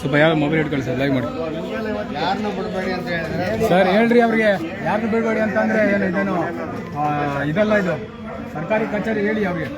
ಸ್ವಲ್ಪ ಯಾವ ಮೊಬೈಲ್ ಇಟ್ಕೊಳ್ಳಿ ಸರ್ ಲೈವ್ ಮಾಡಿ. ಸರ್ ಹೇಳ್ರಿ ಅವ್ರಿಗೆ ಯಾರನ್ನು ಬಿಡಬೇಡಿ ಅಂತಂದ್ರೆ ಏನು ಇದೇನು ಇದೆಲ್ಲ ಇದು. ಸರ್ಕಾರಿ ಕಚೇರಿ ಹೇಳಿ ಅವ್ರಿಗೆ.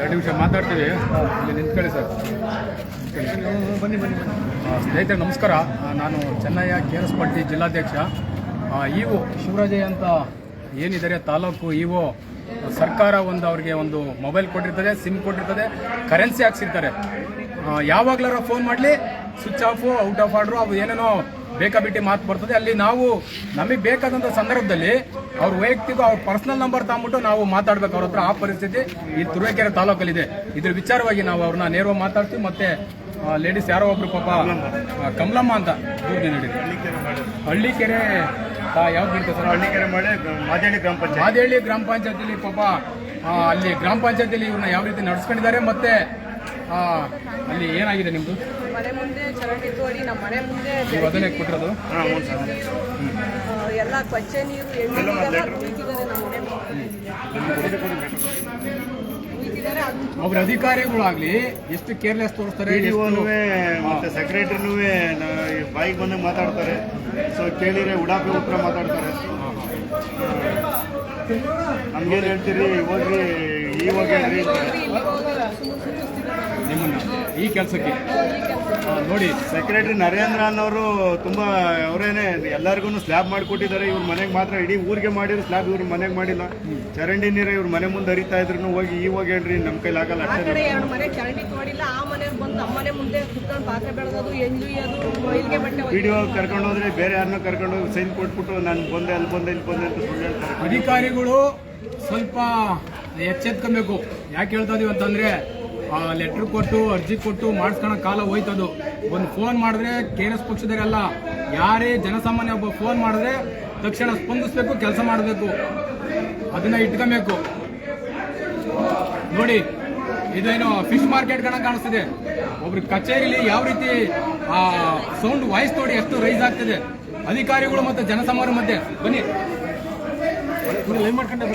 ಎರಡು ನಿಮಿಷ ಮಾತಾಡ್ತೀವಿ. ಇಲ್ಲಿ ನಿಂತ್ಕೊಳ್ಳಿ ಸರ್. ಬನ್ನಿ ಬನ್ನಿ. ಸ್ನೇಹಿತರೆ ನಮಸ್ಕಾರ. ನಾನು ಚೆನ್ನಯ್ಯ ಕೆ ಎಸ್ ಪಟ್ಟಿ ಜಿಲ್ಲಾಧ್ಯಕ್ಷ ಇವು ಶಿವರಾಜಯ್ಯ ಅಂತ ಏನಿದ್ದಾರೆ ತಾಲೂಕು ಇವು ಸರ್ಕಾರ ಒಂದು ಅವ್ರಿಗೆ ಒಂದು ಮೊಬೈಲ್ ಕೊಟ್ಟಿರ್ತದೆ ಸಿಮ್ ಕೊಟ್ಟಿರ್ತದೆ ಕರೆನ್ಸಿ ಹಾಕ್ಸಿರ್ತಾರೆ. ಯಾವಾಗ್ಲಾರ ಫೋನ್ ಮಾಡಲಿ switch off out of order ಅವು ಏನೇನೋ ಬೇಕಾಬಿಟ್ಟಿ ಮಾತು ಬರ್ತದೆ. ಅಲ್ಲಿ ನಾವು ನಮಗೆ ಬೇಕಾದಂಥ ಸಂದರ್ಭದಲ್ಲಿ ಅವ್ರ ವೈಯಕ್ತಿಕ ಅವ್ರ ಪರ್ಸನಲ್ ನಂಬರ್ ತಗೊಂಬಿಟ್ಟು ನಾವು ಮಾತಾಡ್ಬೇಕು. ಅವ್ರ ಹತ್ರ ಆ ಪರಿಸ್ಥಿತಿ ಈ ತುರುವೇಕೆರೆ ತಾಲೂಕಲ್ಲಿದೆ. ಇದ್ರ ವಿಚಾರವಾಗಿ ನಾವು ಅವ್ರನ್ನ ನೇರವಾಗಿ ಮಾತಾಡ್ತೀವಿ. ಮತ್ತೆ ಲೇಡೀಸ್ ಯಾರೋ ಒಬ್ರು ಪಾಪ ಕಮಲಮ್ಮ ಅಂತ ದೂರನೇ ಹಳ್ಳಿ ಹಳ್ಳಿಕೆರೆ ಯಾವ್ದು ಬೀಳ್ತದೆ ಸರ್? ಹಳ್ಳಿಕೆರೆ ಮಾಡಿ ಮಾದೇಳಿ ಗ್ರಾಮ ಪಂಚಾಯತ್. ಮಾದೇಳಿ ಗ್ರಾಮ ಪಂಚಾಯತಿಲಿ ಪಾಪ ಅಲ್ಲಿ ಗ್ರಾಮ ಪಂಚಾಯತಿಲಿ ಇವ್ರನ್ನ ಯಾವ ರೀತಿ ನಡೆಸ್ಕೊಂಡಿದ್ದಾರೆ. ಮತ್ತೆ ಅಲ್ಲಿ ಏನಾಗಿದೆ ನಿಮ್ದು? ಮನೆ ಮುಂದೆ ಚರಂಡಿ ತೋಡಿ ನಮ್ಮ ಮನೆ ಮುಂದೆ ಎಲ್ಲ ಕೊಚ್ಚೆ ನೀರು ಎಣ್ಣೆ ನೀರೆಲ್ಲ ಕುಯ್ತಿದ್ದಾರೆ ನಮ್ಮ ಮನೆ ಮುಂದೆ. ಕುಯ್ತಿದ್ದಾರೆ ಅದು ಒಬ್ರು ಅಧಿಕಾರಿಗಳಾಗ್ಲಿ ಎಷ್ಟು ಕೇರ್ಲೆಸ್ ತೋರಿಸ್ತಾರೆ ಮತ್ತೆ ಸೆಕ್ರೆಟರಿನೂ ಬಾಯಿಗೆ ಬಂದು ಮಾತಾಡ್ತಾರೆ. ಸೊ ಕೇಳಿದ್ರೆ ಉಡಾಪಿ ಉತ್ತರ ಮಾತಾಡ್ತಾರೆ. ನಮ್ಗೇನು ಹೇಳ್ತೀರಿ ಇವಾಗ ಹೋಗಿ ಸುತ್ತಿಸ್ತಿದ್ದಾರೆ ನಿಮ್ಮನ್ನ. ಈ ಕೆಲಸಕ್ಕೆ? ನೋಡಿ ಸೆಕ್ರೆಟರಿ ನರೇಂದ್ರ ಅನ್ನೋರು ತುಂಬಾ ಅವರೇನೆ ಎಲ್ಲರಿಗೂ ಸ್ಲ್ಯಾಬ್ ಮಾಡಿಕೊಟ್ಟಿದ್ದಾರೆ. ಇವ್ರ ಮನೆಗೆ ಮಾತ್ರ ಇಡೀ ಊರಿಗೆ ಮಾಡಿದ್ರು ಸ್ಲ್ಯಾಬ್ ಇವ್ರ ಮನೆಗೆ ಮಾಡಿಲ್ಲ. ಚರಂಡಿ ನೀರ ಇವ್ರ ಮನೆ ಮುಂದೆ ಹರಿತಾ ಇದ್ರು ಹೋಗಿ ಈ ಹೋಗಿ ಹೇಳ್ರಿ ನಮ್ಮ ಕೈಲಿ ಆಗಲ್ಲ ಆ ಅಷ್ಟೇ ವಿಡಿಯೋ ಎರಡು ಮನೆ ಚರಂಡಿ ತೋಡಿಲ್ಲ ಆ ಮನೆಗೆ ಬಂದು ನಮ್ಮ ಮನೆ ಮುಂದೆ ಪಾತ್ರೆ ಬೆಳೆದದು ಎಂಜುಯ್ಯೋದು ಬಟ್ಟೆ ಪಿ ಡಿ ಕರ್ಕೊಂಡು ಹೋದ್ರೆ ಬೇರೆ ಯಾರನ್ನ ಕರ್ಕೊಂಡು ಹೋಗಿ ಸೈನ್ ಕೊಟ್ಬಿಟ್ಟು ನಾನು ಬಂದೆ ಅಲ್ಲಿ ಬಂದೆ ಇಲ್ಲಿ ಬಂದೆ ಅಂತ ಸುಳ್ಳು ಹೇಳ್ತಾರೆ. ಅಧಿಕಾರಿಗಳು ಸ್ವಲ್ಪ ಎಚ್ಚೆತ್ಕೊಬೇಕು. ಯಾಕೆ ಹೇಳ್ತಾ ಇದೀವಿ ಅಂತಂದ್ರೆ ಲೆಟ್ರ್ ಕೊಟ್ಟು, ಅರ್ಜಿ ಕೊಟ್ಟು ಮಾಡಿಸ್ಕೊಳೋ ಕಾಲ ಹೋಯ್ತದು. ಒಂದು ಫೋನ್ ಮಾಡಿದ್ರೆ ಕೆ ಎಸ್ ಪಕ್ಷದವರೆಲ್ಲ, ಯಾರೇ ಜನಸಾಮಾನ್ಯ ಒಬ್ಬ ಫೋನ್ ಮಾಡಿದ್ರೆ ತಕ್ಷಣ ಸ್ಪಂದಿಸ್ಬೇಕು, ಕೆಲಸ ಮಾಡಬೇಕು. ಅದನ್ನ ಇಟ್ಕೊಬೇಕು. ನೋಡಿ, ಇದೇನು ಫಿಶ್ ಮಾರ್ಕೆಟ್ ಕಣ ಕಾಣಿಸ್ತಿದೆ. ಒಬ್ರು ಕಚೇರಿಲಿ ಯಾವ ರೀತಿ, ಆ ಸೌಂಡ್ ವಾಯ್ಸ್ ನೋಡಿ ಎಷ್ಟು ರೈಸ್ ಆಗ್ತಿದೆ. ಅಧಿಕಾರಿಗಳು ಮತ್ತೆ ಜನಸಾಮಾನ್ಯರ ಮಧ್ಯೆ. ಬನ್ನಿ. ಮಾಡ್ಕೊಂಡೆ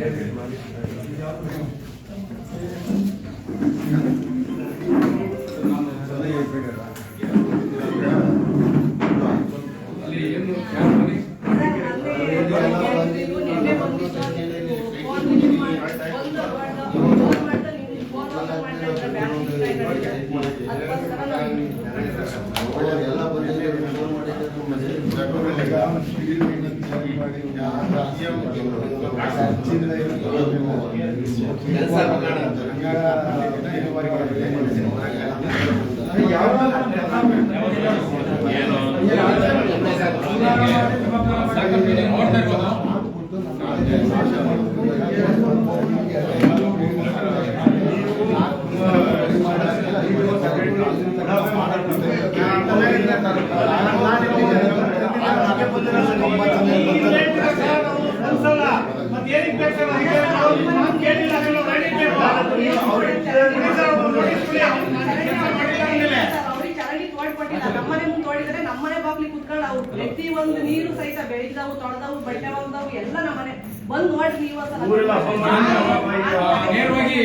ಬರ್ತೀವಿ ಮೋನಿ ಸಾಕಷ್ಟು ನೀವು ನೋಡ್ತಾ ಇರ್ಬೋದು ಅವ್ರಿಗೆ ಚರಂಡಿ ತೋಡ್ಕೊಟ್ಟಿಲ್ಲ ನಮ್ಮನೆ ಮುಂದೆ ತೋಡಿದ್ರೆ ನಮ್ಮನೆ ಬಾಗ್ಲಿ ಕುತ್ಕೊಂಡು ಅವ್ರು ಪ್ರತಿ ಒಂದು ನೀರು ಸಹಿತ ಬೆಳೆದವು ತೊಳೆದವು ಬಟ್ಟೆ ಬಂದವು ಎಲ್ಲ ನಮ್ಮನೆ. ಬಂದ್ ನೀವು ನೇರವಾಗಿ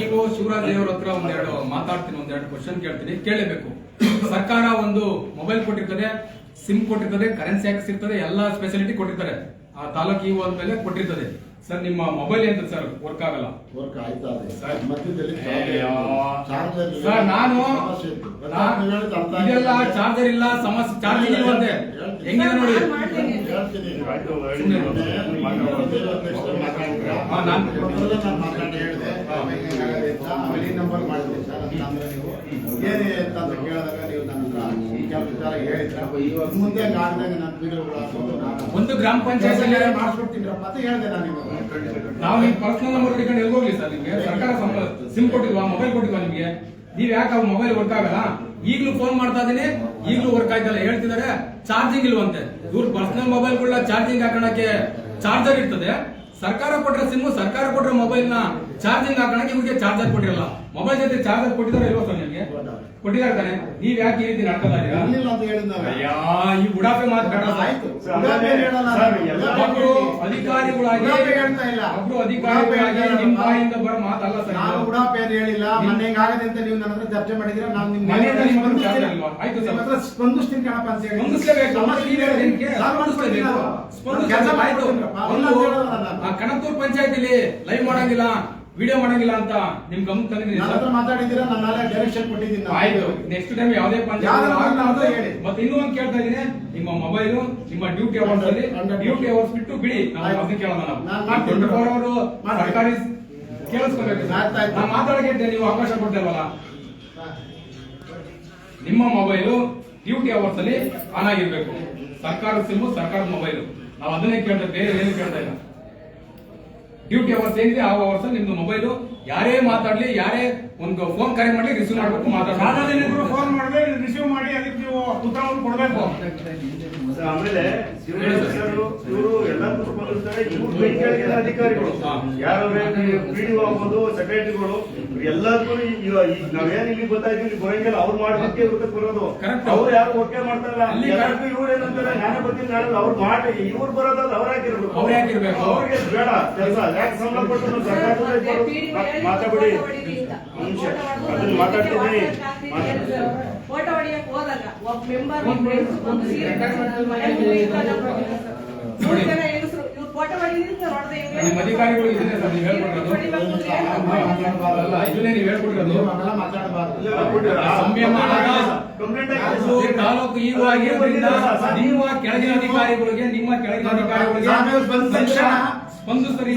ಈಗ ಶಿವರಾಜ್ ದೇವರ ಹತ್ರ ಒಂದೆರಡು ಮಾತಾಡ್ತೀನಿ ಒಂದೆರಡು ಕ್ವಶನ್ ಕೇಳ್ತೀನಿ. ಕೇಳಬೇಕು ಸರ್ಕಾರ ಒಂದು ಮೊಬೈಲ್ ಕೊಟ್ಟಿರ್ತದೆ ಸಿಮ್ ಕೊಟ್ಟಿರ್ತದೆ ಕರೆನ್ಸಿ ಹಾಕಿಸಿರ್ತದೆ ಎಲ್ಲಾ ಸ್ಪೆಷಾಲಿಟಿ ಕೊಟ್ಟಿರ್ತಾರೆ ಆ ತಾಲೂಕು ಇವು ಅಂದ್ಮೇಲೆ ಕೊಟ್ಟಿರ್ತದೆ. ಸರ್ ನಿಮ್ಮ ಮೊಬೈಲ್ ಎಂತ ಸರ್? ವರ್ಕ್ ಆಗಲ್ಲ. ವರ್ಕ್ ಆಯ್ತಾ ಇದೆ. ಸರ್. ಮಧ್ಯದಲ್ಲಿ. ಚಾರ್ಜರ್ ಇಲ್ಲ. ಸರ್ ನಾನು ಇದೆಲ್ಲ ಚಾರ್ಜರ್ ಇಲ್ಲ ಸಮಸ್ಯೆ ಚಾರ್ಜಿಂಗ್ ಇಲ್ವಂತೆ. ಹೆಂಗಿದೆ ನೋಡಿ? ನಾನು- ಮೊದಲೇ ನಾನು ಮಾತಾಡಿ ಹೇಳಿದೆ. ಆಮೇಲೆ ನಂಬರ್ ಮಾಡ್ತೀನಿ ಸರ್ ಏನೇ ಅಂತ ಕೇಳಿದಾಗ ನೀವು ನನ್ನ ಹತ್ರ ಈ ಕೆಲವು ವಿಚಾರ ಹೇಳಿದ್ರೆ ಮುಂದೆ ಹಂಗಾಗ್ದಂಗೆ ನನ್ನ ವಿಡಿಯೋಗಳು ಒಂದು ಗ್ರಾಮ ಪಂಚಾಯತ್ ಮಾಡಿಸ್ಬಿಡ್ತೀನಿರಪ್ಪ ಅಂತ ಹೇಳಿದೆ ನಾನು ಇವಾಗ ನಾವು ನಿಮ್ ಪರ್ಸನಲ್ ನಂಬರ್ ಹಿಡ್ಕೊಂಡು ಎಲ್ಲಿ ಹೋಗ್ಲಿ ಸರ್ ನಿಮ್ಗೆ? ಸರ್ಕಾರ ಸಿಮ್ ಕೊಟ್ಟಿಲ್ವಾ? ಮೊಬೈಲ್ ಕೊಟ್ಟಿಲ್ವಾ ನಿಮ್ಗೆ? ನೀವ್ ಯಾಕೆ ಅವ್ರ ಮೊಬೈಲ್ ವರ್ಕ್ ಆಗಲ್ಲ? ಈಗಲೂ ಫೋನ್ ಮಾಡ್ತಾ ಇದೀನಿ ಈಗಲೂ ವರ್ಕ್ ಆಯ್ತಲ್ಲ ಹೇಳ್ತಿದಾರೆ ಚಾರ್ಜಿಂಗ್ ಇಲ್ವಂತೆ. ಇವ್ರ ಪರ್ಸನಲ್ ಮೊಬೈಲ್ ಚಾರ್ಜಿಂಗ್ ಹಾಕೋಣಕ್ಕೆ ಚಾರ್ಜರ್ ಇರ್ತದೆ. ಸರ್ಕಾರ ಕೊಟ್ಟರೆ ಸಿಮ್ ಸರ್ಕಾರ ಕೊಟ್ಟರೆ ಮೊಬೈಲ್ನ ಚಾರ್ಜಿಂಗ್ ಹಾಕೋಣಕ್ಕೆ ಇವ್ರಿಗೆ ಚಾರ್ಜರ್ ಕೊಟ್ಟಿರಲ್ಲ. ಮೊಬೈಲ್ ಜೊತೆ ಚಾರ್ಜರ್ ಕೊಟ್ಟಿದಾರ ಇಲ್ವಾ ಸರ್ ನಿಮಗೆ ಕೊಟ್ಟಿದ್ದಾರೆ ತಾನೆ. ನೀವ್ ಯಾಕೆ ಈ ರೀತಿ ನಡ್ಕೊತಾ ಇದೀರಾ ಅಂತ ಅಯ್ಯಾ ಈ ಉಡಾಫೆ ಮಾತು ಬೇಡ ಒಬ್ರು ಅಧಿಕಾರಿಗಳಾಗಿ ಉಡಾಫೆ ಹೇಳ್ತಾ ಇಲ್ಲ. ಒಬ್ರು ಅಧಿಕಾರಿಗಳಾಗಿ ನಿಮ್ ಬಾಯಿಂದ ಬರೋ ಮಾತಲ್ಲ ಸರ್ ನಾನು ಉಡಾಫೆ ಉಡಾಪೆ ಏನು ಹೇಳಿಲ್ಲ ಮೊನ್ನೆ ಆಗದೆ ಅಂತ ನೀವು ನನ್ನ ಹತ್ರ ಚರ್ಚೆ ಮಾಡಿದ್ರೆ ನಾನು ನಿಮ್ಮ ಮನೆಯಿಂದ ನಿಮ್ಮ ಹತ್ರ ಸ್ಪಂದಿಸ್ತೀನಿ. ಚರ್ಚೆ ಆಯ್ತು ಸರ್. ಹತ್ರ ಸ್ಪಂದಿಸ್ತೀನಿ ಕಣಪ್ಪ ಅಂತ ಹೇಳಿ. ಸ್ಪಂದಿಸ್ಲೇಬೇಕು. ಸ್ಪಂದಿಸ್ಲೇಬೇಕು. ನಾನು. ಸ್ಪಂದಿಸ್ಲೇಬೇಕು. ಅಂತ ಕಣತ್ತೂರ್ ಪಂಚಾಯತಿಲಿ ಲೈವ್ ಮಾಡಂಗಿಲ್ಲ. ವಿಡಿಯೋ ಮಾಡಂಗಿಲ್ಲ ಅಂತ ನಿಮ್ ಗಮನ ತಂದಿದ್ದೀನಿ ನನ್ನ ಹತ್ರ ಸರ್ ಮಾತಾಡಿದ್ದೀರಾ ನಾನು ನಾಳೆ ಡೈರೆಕ್ಷನ್ ಕೊಟ್ಟಿದ್ದೀನಿ. ಆಯ್ತು ನೆಕ್ಸ್ಟ್ ಟೈಮ್ ಯಾವುದೇ ಯಾವ್ದಾದ್ರು ಪಂಚಾಯತ್ ಮಾತು ಹೇಳಿ. ಮತ್ತೆ ಇನ್ನೂ ಒಂದು ಕೇಳ್ತಾ ಇದೀನಿ ನಿಮ್ಮ ಮೊಬೈಲ್ ನಿಮ್ಮ ಡ್ಯೂಟಿ ಅವರ್ಸ್ ಅಲ್ಲಿ under- ಡ್ಯೂಟಿ ಅವರ್ಸ್ ಬಿಟ್ಟು ಬಿಡಿ ನಾವು ಆಯ್ತು. ಅದನ್ನ ಕೇಳೋಣ ನಾನ್ ನಾವು ಮಾಡ್ತೀನಿ. ಟ್ವೆಂಟಿ ಫೋರ್ ಅವರು ಮಾಡ್ತೀನಿ. ಸರ್ಕಾರಿ ಕೇಳಿಸ್ಕೋಬೇಕು ಆಯ್ತು, ಆಯ್ತು. ನಾನು ಮಾತಾಡಕ್ಕೆ ನೀವು ಅವಕಾಶ ಕೊಡ್ತೇವಲ್ಲ ನಿಮ್ಮ ಮೊಬೈಲು ಡ್ಯೂಟಿ ಅವರ್ಸ್ ಅಲ್ಲಿ ಆನ್ ಆಗಿರ್ಬೇಕು ಸರ್ಕಾರದ ಸಿಮ್ ಸರ್ಕಾರದ ಮೊಬೈಲು ನಾವು ಅದನ್ನೇ ಕೇಳ್ತಾ ಬೇರೆ ಏನು ಕೇಳ್ತಾ ಇಲ್ಲ ಡ್ಯೂಟಿ ಅವರ್ಸ್ ಏನಿದೆ ಆ ಅವರ್ಸ್ ನಿಮ್ದು ಮೊಬೈಲು ಯಾರೇ ಮಾತಾಡ್ಲಿ ಯಾರೇ ಒಂದು ಫೋನ್ ಕರೆ ಮಾಡಿ ರಿಸೀವ್ ಮಾಡಬೇಕು ಮಾತಾಡ್ತಾರೆ ಫೋನ್ ಮಾಡಿದ್ರೆ ರಿಸೀವ್ ಮಾಡಿ ಅದಕ್ಕೆ ನೀವು ಉತ್ತರ ಕೊಡಬೇಕು. ಆಮೇಲೆ ಇವರು ಎಲ್ಲರೂ ಕುತ್ಕೊಂಡಿರ್ತಾರೆ. ಇವ್ರು ಕೈ ಕೆಳಗಿನ ಅಧಿಕಾರಿಗಳು. ಯಾರು ಪಿಡಿಒ ಆಗ್ಬೋದು ಸೆಕ್ರೆಟರಿಗಳು ಎಲ್ಲರಿಗೂ ನಾವೇನ್ ಇಲ್ಲಿ ಗೊತ್ತಾಯ್ತು ಇಲ್ಲಿ ಬರೋಂಗಿಲ್ಲ. ಅವ್ರು ಮಾಡ್ಬೇಕೆ ಇವ್ರಿಗೆ ಬರೋದು. ಅವ್ರು ಯಾರು ಓಕೆ ಮಾಡ್ತಾರಲ್ಲ? ಎಲ್ಲರಿಗೂ ಇವ್ರು ಏನಂತಾರೆ ನಾನು ಬರ್ತೀನಿ ನಾಳೆ ಅವ್ರು ಮಾಡಿ ಇವ್ರು ಬರೋದಲ್ಲ ಅವ್ರು ಹಾಕಿರ್ಬೇಕು. ಅವ್ರು? ಅವ್ರಿಗೆ ಬೇಡ ಕೆಲಸ. ಯಾಕೆ ಸಂಬಳ ಕೊಟ್ಟು ಸರ್ಕಾರ ಸರ್ಕಾರದಲ್ಲೇ ಕೊಡು- ಮಾತಾಡ್ಬಿಡಿ ನಿಮಿಷ. ಅದನ್ನ ಮಾತಾಡ್ತಿದ್ದೀನಿ. ಫೋಟೋ ಹೊಡಿಯಕ್ ಹೋದಾಗ ಒಬ್ಬ ಮೆಂಬರ್ ಮೂರು ಜನ ಹೆಂಗಸ್ರು ಇವ್ರು ಫೋಟೋ ನಿಮ್ಮ ಅಧಿಕಾರಿಗಳು ಇದನ್ನೇ ಸರ್ ನೀವು ಇದನ್ನೇ ನೀವು ಸಂಯಮ ತಾಲೂಕು ಆಗಿರೋದ್ರಿಂದ ನಿಮ್ಮ ಕೆಳಗಿನ ಅಧಿಕಾರಿಗಳಿಗೆ ನಿಮ್ಮ ಕೆಳಗಿನ ಅಧಿಕಾರಿಗಳಿಗೆ ಸಾಮೇಲ್ ಸರಿ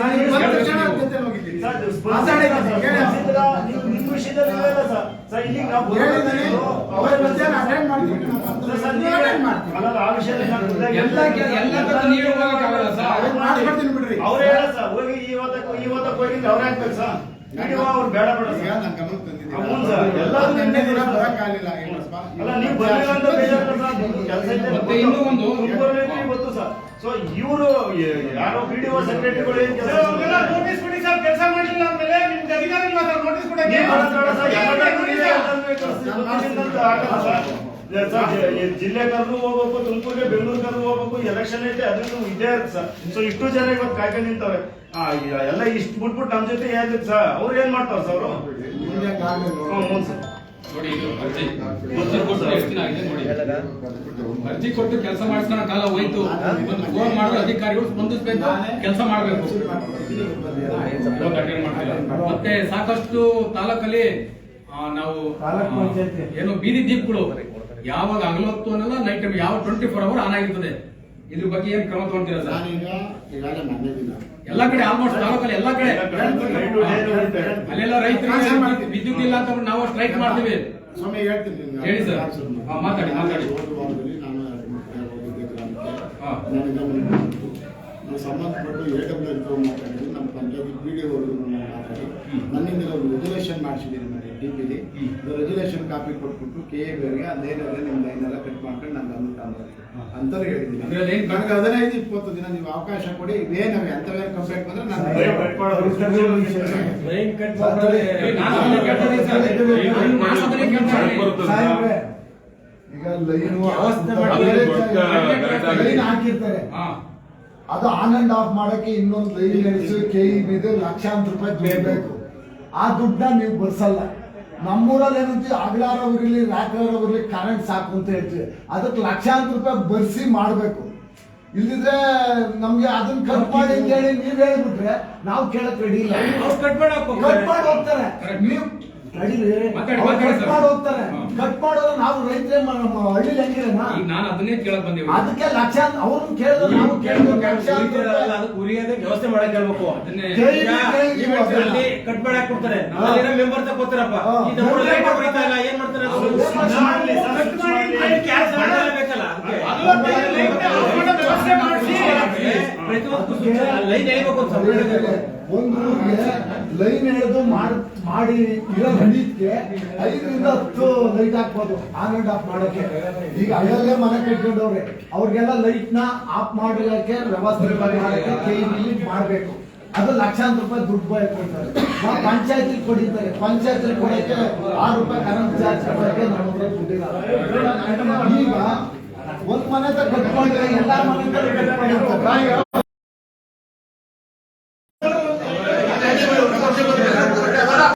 ನಿಮ್ಮ ವಿಷಯದಲ್ಲಿ ಸರ್. ಇಲ್ಲಿ ನಾವು ಅವ್ರ ಮಧ್ಯೆ ನಾನು attend ಮಾಡ್ತೀನಿ. ಸರ್, ಸರ್, ನೀವು attend ಮಾಡ್ತೀನಿ. ಅಲ್ಲಲ್ಲ, ಆ ವಿಷಯದಲ್ಲಿ ನಾನು ಗೊತ್ತಾಗಿ- ಎಲ್ಲ ಕೆಲ- ಎಲ್ಲ ಕಡೆ ಹೋಗಕ್ಕಾಗಲ್ಲ ಸರ್. ಅವ್ರು ಮಾಡ್ಕೊಡ್ತೀನಿ ಬಿಡ್ರಿ. ಅವ್ರೇ ಹೇಳ ಸರ್ ಹೋಗಿ ಇವತ್ತ ಇವತ್ತ ಹೋಗಿ ಅವ್ರೇ ಹಾಕ್ಬೇಕು ಸರ್ ವಿಡಿಯೋ ಅವ್ರು ಬೇಡ ಬೇಡ ಈಗ ಸರ್ ಸೊ ಇವರು ಯಾರೋ ಸೆಕ್ರೆಟರಿಗಳು ನೋಟಿಸ್ ಕೊಡಿ ಸರ್ ಕೆಲಸ ಅಂದ್ಮೇಲೆ ನಿಮ್ಗೆ ಅಧಿಕಾರಿ ಇಲ್ಲ ಸರ್ ನೋಟಿಸ್ ಕೊಡಕ್ಕೆ. ಇಲ್ಲ ಜಿಲ್ಲೆ ಕರ್ದು ಹೋಗ್ಬೇಕು ತುಮಕೂರಿಗೆ ಬೆಂಗಳೂರು ಕರ್ದು ಹೋಗ್ಬೇಕು ಎಲೆಕ್ಷನ್ ಐತೆ ಅದನ್ನು ಇದೇ ಸರ್ ಸೊ ಇಷ್ಟು ಜನ ಇವತ್ತು ಕಾಯ್ಕೊಂಡು ನಿಂತವ್ರೆ ಎಲ್ಲ ಇಷ್ಟು ಬಿಟ್ಬಿಟ್ಟು ನಮ್ಮ ಜೊತೆ ಏನಿತ್ತು ಸರ್ ಅವ್ರು ಏನ್ ಮಾಡ್ತಾರ ಸರ್ ಅವರು? ನೋಡಿ. ಇದು ಅರ್ಜಿ. ಕೊಟ್ಟು ಎಷ್ಟು ದಿನ ಆಗಿದೆ ನೋಡಿ. ಅರ್ಜಿ ಕೊಟ್ಟು ಕೆಲಸ ಮಾಡಿಸ್ಕೊಳ ಕಾಲ ಹೋಯ್ತು. ಒಂದು ಫೋನ್ ಮಾಡಿದ್ರೆ ಅಧಿಕಾರಿಗಳು ಸ್ಪಂದಿಸ್ಬೇಕು ಕೆಲಸ ಮಾಡಬೇಕು. ಮತ್ತೆ ಸಾಕಷ್ಟು ತಾಲೂಕಲ್ಲಿ ನಾವು ಏನು ಬೀದಿ ದೀಪಗಳು. ಯಾವಾಗ ಅಗಲೋಗ್ತು ಅನ್ನಲ್ಲ ನೈಟ್ ಟೈಮ್ ಯಾವ ಟ್ವೆಂಟಿ ಫೋರ್ ಅವರ್ ಆನ್ ಆಗಿರ್ತದೆ. ಇದ್ರ ಬಗ್ಗೆ ಏನ್ ಕ್ರಮ ತಗೊಂಡಿರ ಸರ್ ನಾನೀಗ ಈಗಾಗಲೇ ದಿನ. ಎಲ್ಲಾ ಕಡೆ ಆಲ್ಮೋಸ್ಟ್ ತಾಲೂಕಲ್ಲಿ ಎಲ್ಲ ಕಡೆ. ಅಲ್ಲೆಲ್ಲ ರೈತರು ವಿದ್ಯುತ್ ಇಲ್ಲ ಅಂತ ನಾವು ಸ್ಟ್ರೈಕ್ ಮಾಡ್ತೀವಿ. ಸ್ವಾಮಿ ಹೇಳ್ತೀನಿ. ಹೇಳಿ ಸರ್. ಮಾತಾಡಿ, ಮಾತಾಡಿ. ನಾನು. ನನಗೆ ಸಂಬಂಧಪಟ್ಟು ಎ ಡಬ್ಲ್ಯೂ ಎಲ್ ಮಾತಾಡಿದ್ವಿ ನಮ್ಮ ಪಂಚಾಯತ್ ಪಿ ಡಿ ಅವರು ಮಾತಾಡಿ. ನನ್ನಿಂದ ಒಂದು ರೆಗ್ಯುಲೇಷನ್ ಮಾಡಿಸಿದ್ದೀನಿ ಮನೆ ಡಿ ಪಿಲಿ. ರೆಗ್ಯುಲೇಷನ್ ಕಾಪಿ ಕೊಟ್ಬಿಟ್ಟು ಕೆ ಎ ಬೇರೆಗೆ ಅದೇನಾದ್ರೆ ನಿಮ್ದು ಲೈನೆಲ್ಲ ಕಟ್ ಮಾಡ್ಕೊಂಡು ನಾನು ಗಮನ ತಗೊಂಡ್ಬರ್ತೀನಿ ಅಂತಲೂ ಹೇಳಿದ್ದೀನಿ ನನಗೆ ಹದಿನೈದು ಇಪ್ಪತ್ತು ದಿನ ನೀವು ಅವಕಾಶ ಕೊಡಿ ಇವೇನವೆ ಅಂತವೇನು ಕಂಪ್ಲೇಂಟ್ ಬಂದ್ರೆ ನಾನು ಈಗ ಲೈನು ಹಾಕಿರ್ತಾರೆ. ಅದು ಆನ್ ಅಂಡ್ ಆಫ್ ಮಾಡಕ್ಕೆ ಇನ್ನೊಂದು ಲೈನ್ ನಡೆಸಿ ಕೆ ಇ ಬಿದ್ದು ಲಕ್ಷಾಂತರ ರೂಪಾಯಿ ದುಡ್ಡು ಬೇಕು. ಆ ದುಡ್ಡನ್ನ ನೀವು ಬರ್ಸಲ್ಲ. ನಮ್ಮೂರಲ್ಲಿ ಏನಂತೀವಿ ಅಗಲಾರವ್ರಿರ್ಲಿ ರಾತ್ರಿರವ್ರಿರ್ಲಿ ಕರೆಂಟ್ ಸಾಕು ಅಂತ ಹೇಳ್ತೀವಿ. ಅದಕ್ಕೆ ಲಕ್ಷಾಂತರ ರೂಪಾಯಿ ಬರ್ಸಿ ಮಾಡ್ಬೇಕು. ಇಲ್ದಿದ್ರೆ ನಮ್ಗೆ ಅದನ್ನ ಕಟ್ ಮಾಡಿ ಅಂತ ಹೇಳಿ ನೀವ್ ಹೇಳ್ಬಿಟ್ರೆ ನಾವು ಕೇಳಕ್ ರೆಡಿ ಇಲ್ಲ. ಕಟ್ ಮಾಡಿ ಹೋಗ್ತಾರೆ. ನೀವು ಕಟ್ ಮಾಡಿ ಹೋಗ್ತಾರೆ. ಕಟ್ ಮಾಡೋದು ನಾವು ರೈತರೇ ಹಳ್ಳಿಲಿ ಹೆಂಗಿರೋಣ ನಾನು ಅದನ್ನೇ ಕೇಳಕ್ ಬಂದೇವಿ ಅದಕ್ಕೆ ಲಕ್ಷ ಅವ್ರನ್ನ ಕೇಳಿದ್ರು ನಾವು ಕೇಳಿದ್ರು ಉರಿಯೋದೇ ವ್ಯವಸ್ಥೆ ಮಾಡಕ್ ಹೇಳ್ಬೇಕು. ಕಟ್ ಮಾಡಕ್ ಕೊಡ್ತಾರೆ ಮೆಂಬರ್ ತಗೋತಾರಪ್ಪ. ಏನ್ ಮಾಡ್ತಾರೆ ಅವರು? ಅವ್ರು ಏನ್ ಮಾಡ್ಲಿ ಸರ್? ಕಟ್ ಮಾಡಿ ಅದಕ್ಕೆ ಯಾರು ಸಂಬಳ ಬೇಕಲ್ಲ ಅದಕ್ಕೆ. ಪ್ರತಿಯೊಂದು ಲೈನ್ ಎಳಿಬೇಕು ಅಂತ ಸಂಬಳ ಬೇಕು. ಒಂದು ಲೈನ್ ಎಳೆದು ಮಾಡ್- ಇರೋ ನಡೀತ್ಗೆ ಐದರಿಂದ ಹತ್ತು ಲೈಟ್ ಹಾಕ್ಬೋದು. ಆನ್ ಅಂಡ್ ಆಫ್ ಮಾಡೋಕೆ ಈಗ ಅಲ್ಲೇ ಮನೆ ಕಟ್ಕೊಂಡವ್ರೆ. ಅವ್ರಿಗೆಲ್ಲ ಲೈಟ್ನ ಆಫ್ ಮಾಡಲಿಕ್ಕೆ ವ್ಯವಸ್ಥೆ ಮಾಡಕ್ಕೆ ಕೈ ಮಾಡಬೇಕು. ಅದು ಲಕ್ಷಾಂತರ ರೂಪಾಯಿ ದುಡ್ಡು ಬಾಯ್ ಕೊಡ್ತಾರೆ. ನಾವು ಪಂಚಾಯತಿ ಕೊಡಿತಾರೆ. ಪಂಚಾಯತಿ ಕೊಡಕ್ಕೆ ಆರು ರೂಪಾಯಿ ಕರೆಂಟ್ ಚಾರ್ಜ್ ಕೊಡಕ್ಕೆ ನಮ್ಮ ಹತ್ರ ದುಡ್ಡಿಲ್ಲ. ಈಗ ಒಂದ್ ಮನೆ ಕಟ್ಕೊಂಡ್ರೆ ಎಲ್ಲಾ ಮನೆ ಕಟ್ಕೊಂಡಿರ್ತಾರೆ.